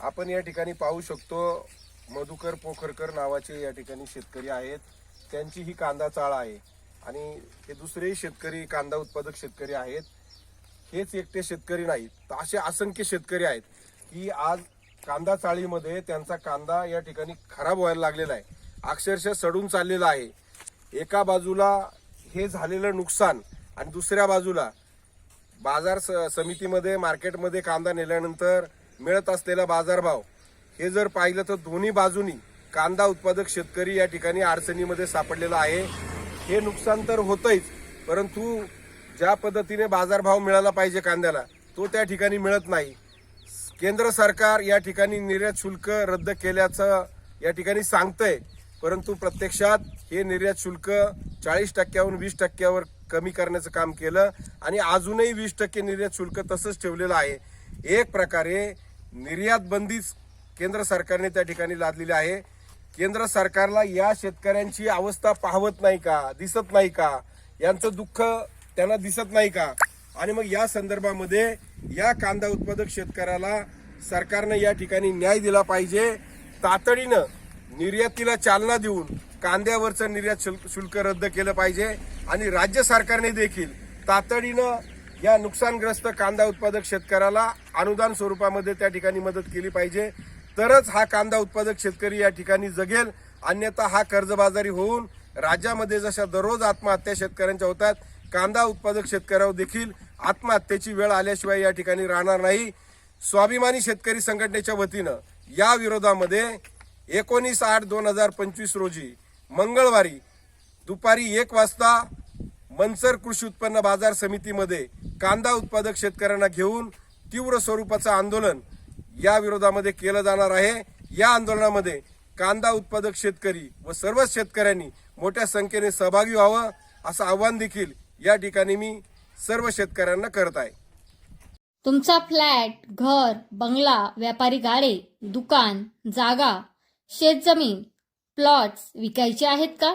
आपण या ठिकाणी पाहू शकतो मधुकर पोखरकर नावाचे या ठिकाणी शेतकरी आहेत. त्यांची ही कांदा चाळ आहे. आणि हे दुसरेही शेतकरी कांदा उत्पादक शेतकरी आहेत. हेच एकटे शेतकरी नाहीत. तर असे असंख्य शेतकरी आहेत की आज कांदा चाळीमध्ये त्यांचा कांदा या ठिकाणी खराब व्हायला लागलेला आहे. अक्षरशः सडून चाललेला आहे. एका बाजूला हे झालेलं नुकसान आणि दुसऱ्या बाजूला बाजार स- समितीमध्ये मार्केटमध्ये कांदा नेल्यानंतर मिळत असलेला बाजारभाव हे जर पाहिलं तर दोन्ही बाजूनी कांदा उत्पादक शेतकरी या ठिकाणी अडचणीमध्ये सापडलेला आहे. हे नुकसान तर होतंच परंतु ज्या पद्धतीने बाजारभाव मिळाला पाहिजे कांद्याला तो त्या ठिकाणी मिळत नाही. केंद्र सरकार या ठिकाणी निर्यात शुल्क रद्द केल्याचं या ठिकाणी सांगतंय परंतु प्रत्यक्षात हे निर्यात शुल्क चाळीस टक्क्याहून वीस टक्क्यावर कमी करण्याचं काम केलं आणि अजूनही वीस टक्के निर्यात शुल्क तसंच ठेवलेलं आहे. एक प्रकारे निर्यात बंदीच केंद्र सरकारने त्या ठिकाणी लादलेली आहे. केंद्र सरकारला या शेतकऱ्यांची अवस्था पाहवत नाही का? दिसत नाही का? यांचं दुःख त्यांना दिसत नाही का? आणि मग या संदर्भामध्ये या कांदा उत्पादक शेतकऱ्याला सरकारनं या ठिकाणी न्याय दिला पाहिजे. तातडीनं निर्यातीला चालना देऊन कांद्यावरचं निर्यात शुल्क शुल्क रद्द केलं पाहिजे. आणि राज्य सरकारने देखील तातडीनं या नुकसानग्रस्त कांदा उत्पादक शेतकऱ्याला अनुदान स्वरूपामध्ये त्या ठिकाणी मदत केली पाहिजे. तरच हा कांदा उत्पादक शेतकरी या ठिकाणी जगेल. अन्यथा हा कर्जबाजारी होऊन राज्यामध्ये जशा दररोज आत्महत्या शेतकऱ्यांच्या होतात कांदा उत्पादक शेतकऱ्यावर देखील आत्महत्येची वेळ आल्याशिवाय या ठिकाणी राहणार नाही. स्वाभिमानी शेतकरी संघटनेच्या वतीनं या विरोधामध्ये एकोणीस आठ दोन हजार पंचवीस रोजी मंगळवारी दुपारी एक वाजता मनसर कृषी उत्पन्न बाजार समितीमध्ये कांदा उत्पादक शेतकऱ्यांना घेऊन तीव्र स्वरूपाचं आंदोलन या विरोधामध्ये केलं जाणार आहे. या आंदोलनामध्ये कांदा उत्पादक शेतकरी व सर्वच शेतकऱ्यांनी मोठ्या संख्येने सहभागी व्हावं असं आव्हान देखील या ठिकाणी मी सर्व शेतकऱ्यांना करत आहे. तुमचा फ्लॅट घर बंगला व्यापारी गाडे दुकान जागा शेतजमीन प्लॉट्स विकायचे आहेत का?